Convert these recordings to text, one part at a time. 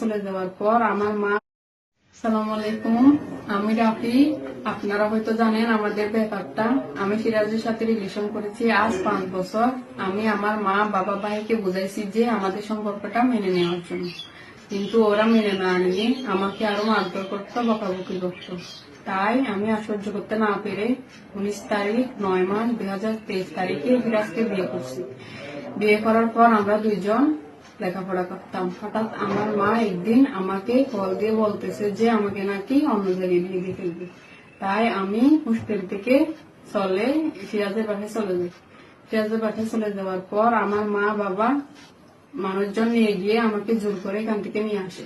চলে যাওয়ার পর আমার মা সালাম আলাইকুম। আমি রাফি। আপনারা হয়তো জানেন আমাদের ব্যাপারটা। আমি সিরাজের সাথে রিলেশন করেছি আজ পাঁচ বছর। আমি আমার মা, বাবা ভাইকে বুঝাইছি যে আমাদের সম্পর্কটা মেনে নেওয়ার জন্য। কিন্তু ওরা মেনে না নিয়ে আমাকে আরও মারধর করতো, বকাবকি করতো। তাই আমি আশ্চর্য করতে না পেরে উনিশ তারিখ, নয় মাস দুই হাজার তেইশ তারিখে সিরাজকে বিয়ে করছি। বিয়ে করার পর আমরা দুইজন লেখাপড়া করতাম। হঠাৎ আমার মা একদিন আমাকে কল দিয়ে বলতেছে যে, আমাকে নাকি অন্য জায়গায় বিয়ে দিয়ে ফেলবে তাই আমি হোস্টেল থেকে চলে, সিরাজের বাসায় চলে যাই। সিরাজের বাসায় চলে যাওয়ার পর আমার মা, বাবা মানুষজন নিয়ে গিয়ে আমাকে জোর করে এখান থেকে নিয়ে আসে।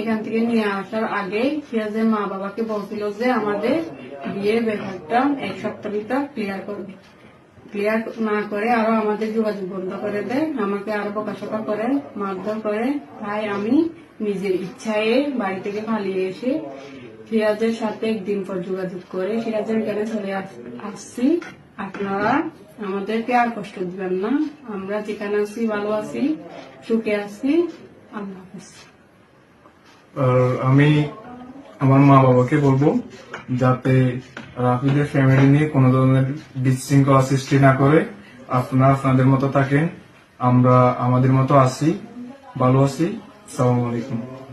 এখান থেকে নিয়ে আসার আগে সিরাজের মা বাবাকে বলছিল যে, আমাদের বিয়ের ব্যাপারটা এক সপ্তাহ ক্লিয়ার করবে। ক্লিয়ার না করে আরও আমাদের যোগাযোগ বন্ধ করে দেয়। আমাকে আরও বকাশকা করে, মারধর করে। তাই আমি নিজের ইচ্ছায় বাড়ি থেকে পালিয়ে এসে সিরাজের সাথে একদিন পর যোগাযোগ করে সিরাজের এখানে চলে আসছি। আপনারা আমাদেরকে আর কষ্ট দিবেন না। আমরা যেখানে আছি ভালো আছি, সুখে আছি। আল্লাহ আমি আমার মা বাবাকে বলব যাতে রাফিদের ফ্যামিলি নিয়ে কোনো ধরনের বিশৃঙ্খলা সৃষ্টি না করে। আপনারা আপনাদের মতো থাকেন, আমরা আমাদের মতো আছি, ভালো আছি। সালাম আলাইকুম।